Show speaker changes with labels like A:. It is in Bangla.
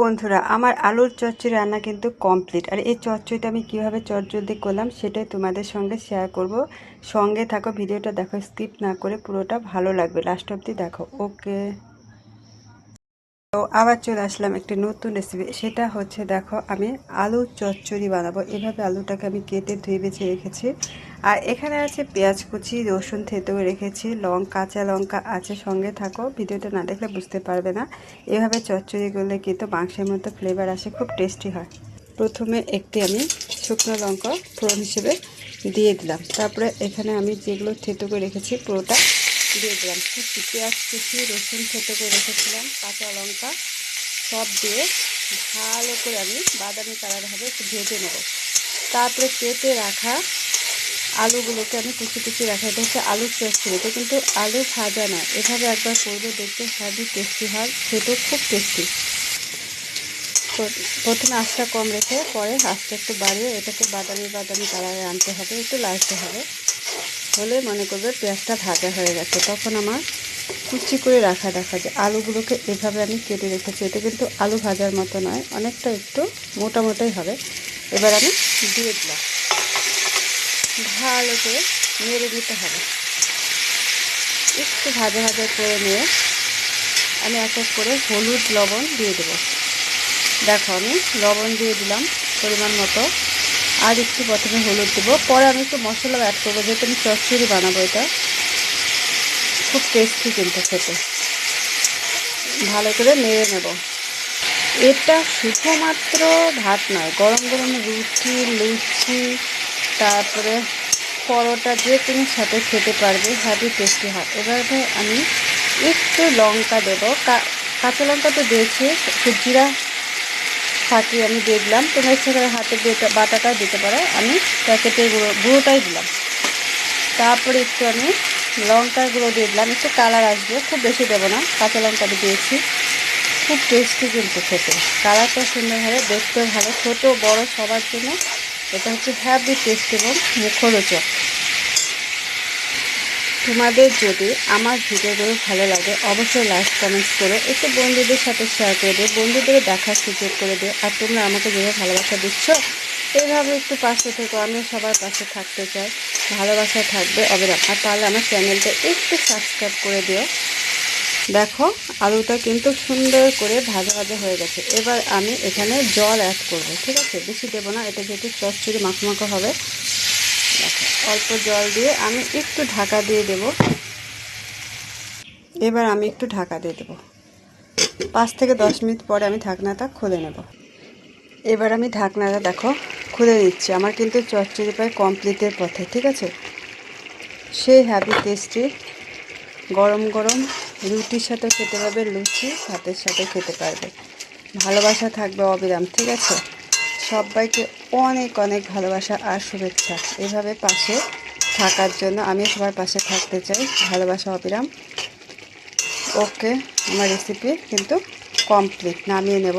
A: বন্ধুরা, আমার আলুর চচ্চড়ি রান্না কিন্তু কমপ্লিট আর এই চচ্চড়িটা আমি কীভাবে চটজলদি করলাম সেটাই তোমাদের সঙ্গে শেয়ার করব। সঙ্গে থাকো, ভিডিওটা দেখো স্কিপ না করে পুরোটা ভালো লাগবে। লাস্ট অবধি দেখো ওকে তো আবার চলে আসলাম একটি নতুন রেসিপি সেটা হচ্ছে দেখো, আমি আলুর চচ্চড়ি বানাবো। এভাবে আলুটাকে আমি কেটে ধুয়ে বেছে রেখেছি। আর এখানে আছে পেঁয়াজ কুচি, রসুন থেতেও রেখেছি, লং কাঁচা লঙ্কা আছে সঙ্গে থাকো। ভিডিওটা না দেখলে বুঝতে পারবে না। এভাবে চচ্চড়ি করলে কিন্তু মাংসের মতো ফ্লেভার আসে, খুব টেস্টি হয়। প্রথমে একটি আমি শুকনো লঙ্কা ফোড়ন হিসেবে দিয়ে দিলাম। তারপরে এখানে আমি যেগুলো থেতো করে রেখেছি, পুরোটা দিয়ে দিলাম। কুচি, পেঁয়াজ কুচি, রসুন থেতো করে রেখেছিলাম, কাঁচা লঙ্কা সব দিয়ে ভালো করে আমি বাদামি কালার হবে একটু ভেজে নেব। তারপরে কেটে রাখা আলুগুলোকে আমি কুচি কুচি রাখা। এটা হচ্ছে আলুর চচ্চড়ি এটা কিন্তু আলু ভাজা না। এভাবে একবার করবে দেখতে হেভি টেস্টি হয়। খেতেও খুব টেস্টি প্রথমে আঁচটা কম রেখে পরে আঁচটা একটু বাড়িয়ে এটাকে বাদামি বাদামি কালারে আনতে হবে, একটু লালচে হবে। হলে মনে করবে পেঁয়াজটা ভাজা হয়ে গেছে। তখন আমার কুচি করে রাখা দেখা যায়। আলুগুলোকে এভাবে আমি কেটে রেখেছি। এটা কিন্তু আলু ভাজার মতো নয়, অনেকটা একটু মোটা মোটাই হবে। এবার আমি দিয়ে দিলাম। ভালো করে নেড়ে দিতে হবে। একটু ভাজা ভাজা করে নিয়ে আমি এক এক করে হলুদ, লবণ দিয়ে দেবো। দেখো, আমি লবণ দিয়ে দিলাম পরিমাণ মতো। আর একটু প্রথমে হলুদ দেবো। পরে আমি একটু মশলা অ্যাড করব, যেহেতু আমি চচ্চড়ি বানাবো এটা। খুব টেস্টি কিন্তু খেতে। ভালো করে নেড়ে নেব। এটা শুধুমাত্র ভাত নয়, গরম গরম রুটি, লুচি তারপরে পরোটা যে কোনো সাথে খেতে পারবে হ্যাভি টেস্টি হয়। এবারে আমি একটু লঙ্কা দেবো। কাঁচা লঙ্কা তো দিয়েছি, একটু জিরা ফাটিয়ে আমি দিয়ে দিলাম। তোমরা ইচ্ছা করে হাতে বাটাটাও দিতে পারো। আমি প্যাকেটের গুঁড়ো, গুঁড়োটাই দিলাম। তারপরে একটু আমি লঙ্কার গুঁড়ো দিয়ে দিলাম। একটু কালার আসবে, খুব বেশি দেবো না। কাঁচা লঙ্কাটা দিয়েছি। খুব টেস্টি কিন্তু খেতে। কালারটা সুন্দর হবে ভালো, ছোটো, বড়, সবার জন্য এটা হচ্ছে হ্যাভি টেস্ট এবং মুখরোচক তোমাদের যদি আমার ভিডিওগুলো ভালো লাগে, অবশ্যই লাইক কমেন্টস করো একটু বন্ধুদের সাথে শেয়ার করে দিও, বন্ধুদেরও দেখার সুযোগ করে দিও, আর তোমরা আমাকে যেভাবে ভালোবাসা দিচ্ছ, এইভাবে একটু পাশে থেকো, আমিও সবার পাশে থাকতে চাই ভালোবাসা থাকবে অবিরাম। আর তাহলে আমার চ্যানেলটা একটু সাবস্ক্রাইব করে দিও। দেখো, আলুটা কিন্তু সুন্দর করে ভাজা ভাজা হয়ে গেছে। এবার আমি এখানে জল অ্যাড করব, ঠিক আছে? বেশি দেবো না, এটা যেহেতু চচ্চড়ি মাখো হবে। দেখো, অল্প জল দিয়ে আমি একটু ঢাকা দিয়ে দেব। এবার আমি একটু ঢাকা দিয়ে দেবো। পাঁচ থেকে দশ মিনিট পরে আমি ঢাকনাটা খুলে নেব। এবার আমি ঢাকনাটা দেখো, খুলে নিচ্ছি। আমার কিন্তু চচ্চড়ি প্রায় কমপ্লিটের পথে, ঠিক আছে? সেই হ্যাপি টেস্টি গরম গরম রুটির সাথে খেতে পারবে লুচি, ভাতের সাথে খেতে পারবে। ভালোবাসা থাকবে অবিরাম, ঠিক আছে? সবাইকে অনেক অনেক ভালোবাসা আর শুভেচ্ছা। এভাবে পাশে থাকার জন্য আমি সবার পাশে থাকতে চাই। ভালোবাসা, অবিরাম। ওকে, আমার রেসিপি কিন্তু কমপ্লিট নামিয়ে নেব।